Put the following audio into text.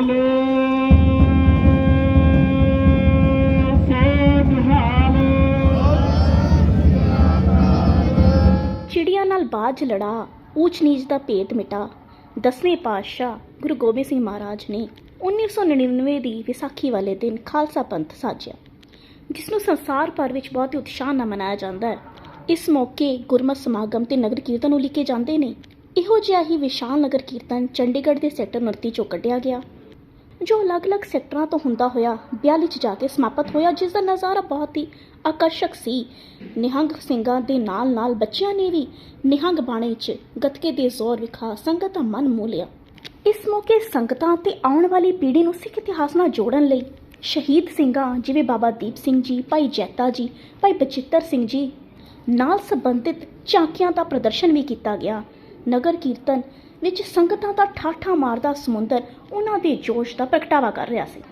ਬੋਲੇ ਸੋਨਹਾਲ ਚਿੜੀਆਂ ਨਾਲ ਬਾਜ ਲੜਾ, ਊਚ ਨੀਚ ਦਾ ਭੇਦ ਮਿਟਾ। ਦਸਵੇਂ ਪਾਤਸ਼ਾਹ ਗੁਰੂ ਗੋਬਿੰਦ ਸਿੰਘ ਮਹਾਰਾਜ ਨੇ 1999 ਦੀ ਵਿਸਾਖੀ ਵਾਲੇ ਦਿਨ ਖਾਲਸਾ ਪੰਥ ਸਾਜਿਆ, ਜਿਸ ਨੂੰ ਸੰਸਾਰ ਭਰ ਵਿੱਚ ਬਹੁਤ ਹੀ ਉਤਸ਼ਾਹ ਨਾਲ ਮਨਾਇਆ ਜਾਂਦਾ ਹੈ। ਇਸ ਮੌਕੇ ਗੁਰਮਤ ਸਮਾਗਮ ਤੇ ਨਗਰ ਕੀਰਤਨ ਉਲੀਕੇ ਜਾਂਦੇ ਨੇ। ਇਹੋ ਜਿਹਾ ਹੀ ਵਿਸ਼ਾਲ ਨਗਰ ਕੀਰਤਨ ਚੰਡੀਗੜ੍ਹ ਦੇ ਸੈਕਟਰ 29 ਚੋਂ ਕੱਢਿਆ ਗਿਆ। ਜੋ ਅਲੱਗ-ਅਲੱਗ ਸੈਕਟਰਾਂ ਤੋਂ ਹੁੰਦਾ ਹੋਇਆ 42 ਚ ਜਾ ਕੇ ਸਮਾਪਤ ਹੋਇਆ, ਜਿਸ ਦਾ ਨਜ਼ਾਰਾ ਬਹੁਤ ਹੀ ਆਕਰਸ਼ਕ ਸੀ। ਨਿਹੰਗ ਸਿੰਘਾਂ ਦੇ ਨਾਲ-ਨਾਲ ਬੱਚਿਆਂ ਨੇ ਵੀ ਨਿਹੰਗ ਬਾਣੇ 'ਚ ਗੱਤਕੇ ਦੇ ਜ਼ੋਰ ਵਿਖਾ ਸੰਗਤ ਦਾ ਮਨ ਮੋਹ ਲਿਆ। ਇਸ ਮੌਕੇ ਸੰਗਤਾਂ ਤੇ ਆਉਣ ਵਾਲੀ ਪੀੜ੍ਹੀ ਨੂੰ ਸਿੱਖ ਇਤਿਹਾਸ ਨਾਲ ਜੋੜਨ ਲਈ ਸ਼ਹੀਦ ਸਿੰਘਾਂ ਜਿਵੇਂ ਬਾਬਾ ਦੀਪ ਸਿੰਘ ਜੀ, ਭਾਈ ਜੈਤਾ ਜੀ, ਭਾਈ ਬਚਿੱਤਰ ਸਿੰਘ ਜੀ ਨਾਲ ਸੰਬੰਧਿਤ ਝਾਂਕੀਆਂ ਦਾ ਪ੍ਰਦਰਸ਼ਨ ਵੀ ਕੀਤਾ ਗਿਆ। ਨਗਰ ਕੀਰਤਨ ਵਿੱਚ ਸੰਗਤਾਂ ਦਾ ਠਾਠਾ ਮਾਰਦਾ ਸਮੁੰਦਰ ਉਹਨਾਂ ਦੇ ਜੋਸ਼ ਦਾ ਪ੍ਰਗਟਾਵਾ ਕਰ ਰਿਹਾ ਸੀ।